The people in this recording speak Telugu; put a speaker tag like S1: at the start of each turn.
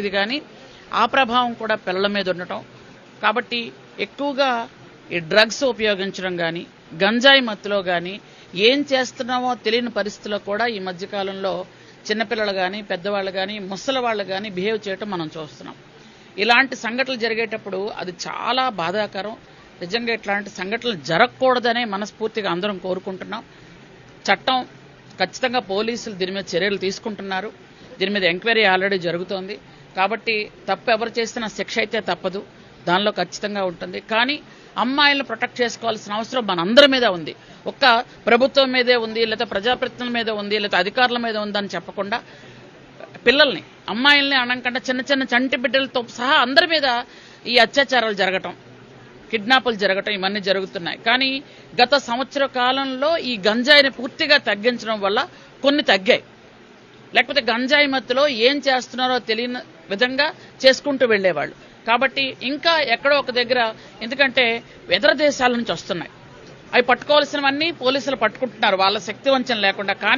S1: ఇది కానీ ఆ ప్రభావం కూడా పిల్లల మీద ఉండటం. కాబట్టి ఎక్కువగా ఈ డ్రగ్స్ ఉపయోగించడం కానీ గంజాయి మత్తులో కానీ ఏం చేస్తున్నామో తెలియని పరిస్థితుల్లో కూడా ఈ మధ్యకాలంలో చిన్నపిల్లలు కానీ పెద్దవాళ్ళు కానీ ముసలి వాళ్ళు కానీ బిహేవ్ చేయటం మనం చూస్తున్నాం. ఇలాంటి సంఘటనలు జరిగేటప్పుడు అది చాలా బాధాకరం. నిజంగా ఇట్లాంటి సంఘటనలు జరగకూడదనే మనస్ఫూర్తిగా అందరం కోరుకుంటున్నాం. చట్టం ఖచ్చితంగా పోలీసులు దీని మీద చర్యలు తీసుకుంటున్నారు. దీని మీద ఎంక్వైరీ ఆల్రెడీ జరుగుతోంది. కాబట్టి తప్పు ఎవరు చేసినా శిక్ష అయితే తప్పదు. దానిలో ఖచ్చితంగా ఉంటుంది. కానీ అమ్మాయిలను ప్రొటెక్ట్ చేసుకోవాల్సిన అవసరం మనందరి మీద ఉంది. ఒక్క ప్రభుత్వం మీదే ఉంది లేదా ప్రజాప్రతినిధుల మీద ఉంది లేదా అధికారుల మీద ఉందని చెప్పకుండా పిల్లల్ని అమ్మాయిల్ని అనకుండా చిన్న చిన్న చంటి బిడ్డలతో సహా అందరి మీద ఈ అత్యాచారాలు జరగటం కిడ్నాపులు జరగటం ఇవన్నీ జరుగుతున్నాయి. కానీ గత సంవత్సర కాలంలో ఈ గంజాయిని పూర్తిగా తగ్గించడం వల్ల కొన్ని తగ్గాయి. లేకపోతే గంజాయి మత్తులో ఏం చేస్తున్నారో తెలియని విధంగా చేసుకుంటూ వెళ్ళేవాళ్ళు. కాబట్టి ఇంకా ఎక్కడో ఒక దగ్గర ఎందుకంటే ఇతర దేశాల నుంచి వస్తున్నాయి. అవి పట్టుకోవాల్సినవన్నీ పోలీసులు పట్టుకుంటున్నారు. వాళ్ళ శక్తి వంచన లేకుండా. కానీ